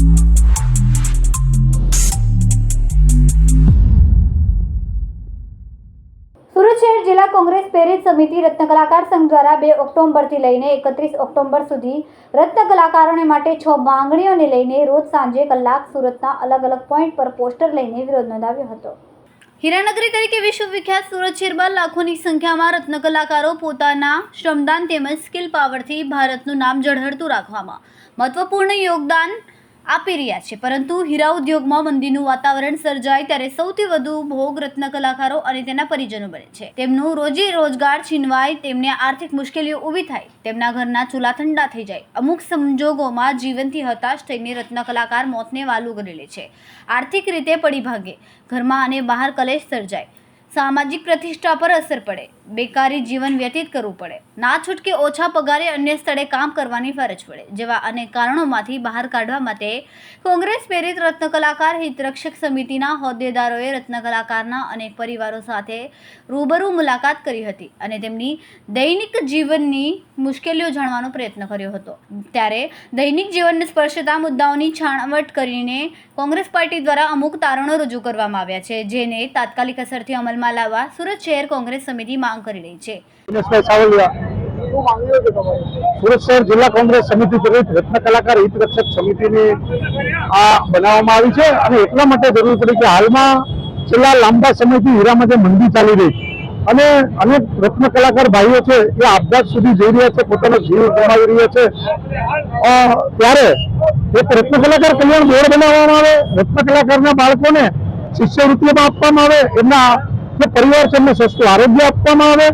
સુરત જિલ્લા કોંગ્રેસ પ્રેરિત સમિતિ રત્ન કલાકાર સંઘ દ્વારા બે ઓક્ટોબરથી લઈને એકત્રીસ ઓક્ટોબર સુધી રત્ન કલાકારોને માટે છ માંગણીઓને લઈને રોજ સાંજે કલાક સુરતના અલગ અલગ પોઈન્ટ પર પોસ્ટર લઈને વિરોધ નોંધાવ્યો હતો. હીરાનગરી તરીકે વિશ્વવિખ્યાત સુરત શહેરમાં લાખોની સંખ્યામાં રત્ન કલાકારો પોતાના શ્રમદાન તેમજ સ્કિલ પાવરથી ભારતનું નામ જળહળતું રાખવામાં મહત્વપૂર્ણ યોગદાન આપી રહ્યા છે. પરંતુ હીરા ઉદ્યોગમાં મંદીનું વાતાવરણ સર્જાય ત્યારે સૌથી વધુ ભોગ રત્ન કલાકારો અને તેના પરિજનો બને છે. તેમનું રોજી રોજગાર છીનવાય, તેમને આર્થિક મુશ્કેલીઓ ઊભી થાય, તેમના ઘરના ચૂલા ઠંડા થઈ જાય. અમુક સંજોગોમાં જીવનથી હતાશ થઈને રત્ન કલાકાર મોતને વાલું કરી લે છે. આર્થિક રીતે પડી ભાગે ઘરમાં અને બહાર કલેશ સર્જાય. સામાજિક પ્રતિષ્ઠા પર અસર પડે. બેકારી જીવન વ્યતીત કરવું પડે. ના છૂટકે ઓછા પગારે અન્ય સ્થળે કામ કરવાની ફરજ પડે, જેવા અનેક કારણોમાંથી બહાર કાઢવા માટે કોંગ્રેસ પ્રેરિત રત્ન કલાકાર હિતરક્ષક સમિતિના હોદ્દેદારોએ રત્ન કલાકારના અનેક પરિવારો સાથે રૂબરૂ મુલાકાત કરી હતી અને તેમની દૈનિક જીવનની મુશ્કેલીઓ જાણવાનો પ્રયત્ન કર્યો હતો. ત્યારે દૈનિક જીવનને સ્પર્શતા મુદ્દાઓની છાણવટ કરીને કોંગ્રેસ પાર્ટી દ્વારા અમુક તારણો રજૂ કરવામાં આવ્યા છે, જેને તાત્કાલિક અસરથી અમલમાં લાવવા સુરત શહેર કોંગ્રેસ સમિતિ માંગ કરી રહી છે. જિલ્લા કોંગ્રેસ સમિતિ રત્ન કલાકાર હિત રક્ષક સમિતિની આ બનાવવામાં આવી છે અને એટલા માટે જરૂર પડી કે હાલમાં છેલ્લા લાંબા સમયથી હીરામાં મંદી ચાલી રહી અને અનેક રત્ન કલાકાર ભાઈઓ છે એ આપઘાત સુધી જઈ રહ્યા છે, પોતાનો જીવ ગુમાવી રહ્યા છે. ત્યારે એક રત્ન કલાકાર કલ્યાણ બોર્ડ બનાવવામાં આવે, રત્ન કલાકારના બાળકોને શિષ્યવૃત્તિઓમાં આપવામાં આવે, એમના જે પરિવાર છે એમને સસ્તું આરોગ્ય આપવામાં આવે.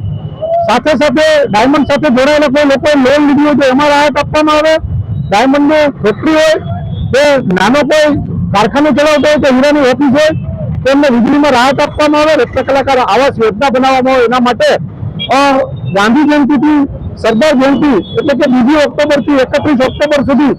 સાથે સાથે ડાયમંડ સાથે જોડાયેલા કોઈ લોકો લોન લીધી હોય તો એમાં રાહત આપવામાં આવે. ડાયમંડની ફેક્ટરી હોય, કે નાનો કોઈ કારખાનો ચલાવતો હોય કે હીરાની ઓફિસ હોય, તો એમને વીજળીમાં રાહત આપવામાં આવે. રત્ન કલાકાર આવાસ યોજના બનાવવામાં આવે એના માટે. ગાંધી જયંતિથી સરદાર જયંતિ એટલે કે બીજી ઓક્ટોબરથી એકત્રીસ ઓક્ટોબર સુધી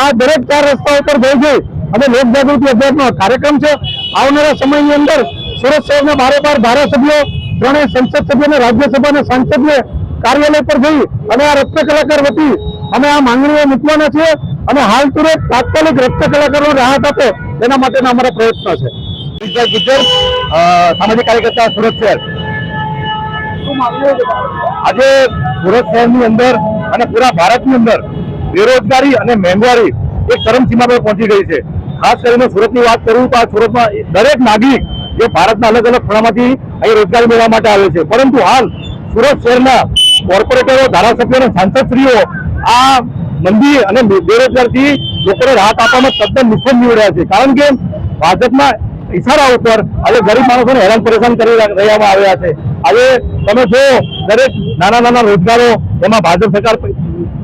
આ દરેક ચાર રસ્તાઓ પર જઈ જઈ અને લોક જાગૃતિ અભિયાનનો કાર્યક્રમ છે. આવનારા સમયની અંદર સુરત શહેરના બારે બાર ધારાસભ્યો ત્રણેય સંસદ સભ્ય અને રાજ્યસભાના સાંસદને કાર્યાલય પર જઈ અને આ રસ્ત કલાકાર વતી અમે આ માંગણીઓ મૂકવાના છીએ અને હાલ તુરંત તાત્કાલિક રસ્ત કલાકારો રાહત આપે એના માટેના અમારા પ્રયત્નો છે. વિજય સામાજિક કાર્યકર્તા સુરત શહેર. આજે સુરત શહેરની અંદર અને પૂરા ભારતની અંદર બેરોજગારી અને મોંઘવારી એક ચરમસીમા પર પહોંચી ગઈ છે. ખાસ કરીને સુરતની વાત કરું તો આ સુરતમાં દરેક નાગરિક જે ભારતના અલગ અલગ ખૂણામાંથી અહીં રોજગારી મેળવવા માટે આવે છે. પરંતુ હાલ સુરત શહેરના કોર્પોરેટરો, ધારાસભ્યો અને સાંસદશ્રીઓ આ મંદી અને બેરોજગારથી લોકોને રાહત આપવામાં તદ્દન નિષ્ફળ નીવડ્યા છે. કારણ કે ભાજપના ઇશારા ઉપર આજે ગરીબ માણસોને હેરાન પરેશાન કરી રહ્યા આવ્યા છે. આજે તમે જો દરેક નાના નાના રોજગારો એમાં ભાજપ સરકાર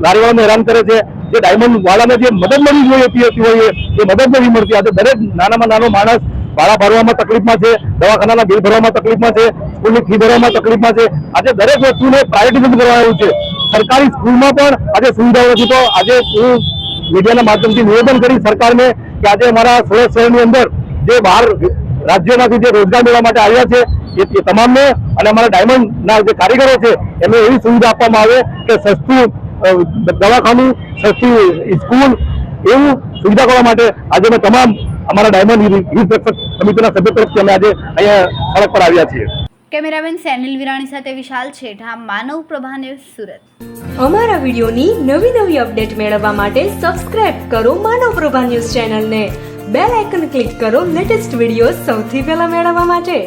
લારીવાળાને હેરાન કરે છે. જે ડાયમંડ વાળાને જે મદદ મળી જોઈએ હતી હોય એ મદદ નથી મળતી આજે દરેક નાનામાં નાનો માણસ ભાડા ભરવામાં તકલીફમાં છે, દવાખાનાના બિલ ભરવામાં તકલીફમાં છે, સ્કૂલની ફી ભરવામાં તકલીફમાં છે. આજે દરેક વસ્તુને પ્રાયોરિટી કરવા આવ્યું છે. સરકારી સ્કૂલમાં પણ આજે સુવિધાઓ નથી. તો આજે હું મીડિયાના માધ્યમથી નિવેદન કરી સરકારને કે આજે અમારા સુરત શહેરની અંદર જે બહાર રાજ્યોમાંથી જે રોજગાર મેળવવા માટે આવ્યા છે, એ તમામને અને અમારા ડાયમંડના જે કારીગરો છે, એમને એવી સુવિધા આપવામાં આવે કે સસ્તું દવાખાનું, સસ્તી સ્કૂલ, એવું સુવિધા કરવા માટે આજે અમે તમામ અમારા ડાયમંડ યુથ સમિતિના સભ્ય તરફથી અમે આજે અહીંયા સડક પર આવ્યા છીએ. કેમેરામેન સેનિલ વિરાણી સાથે વિશાલ છેઠા માનવ પ્રભા ન્યૂઝ સુરત. અમારા વિડીયોની નવી નવી અપડેટ મેળવવા માટે સબસ્ક્રાઇબ કરો માનવ પ્રભા ન્યૂઝ ચેનલને. બેલ આઇકન ક્લિક કરો લેટેસ્ટ વીડિયો સૌથી પહેલા મેળવવા માટે.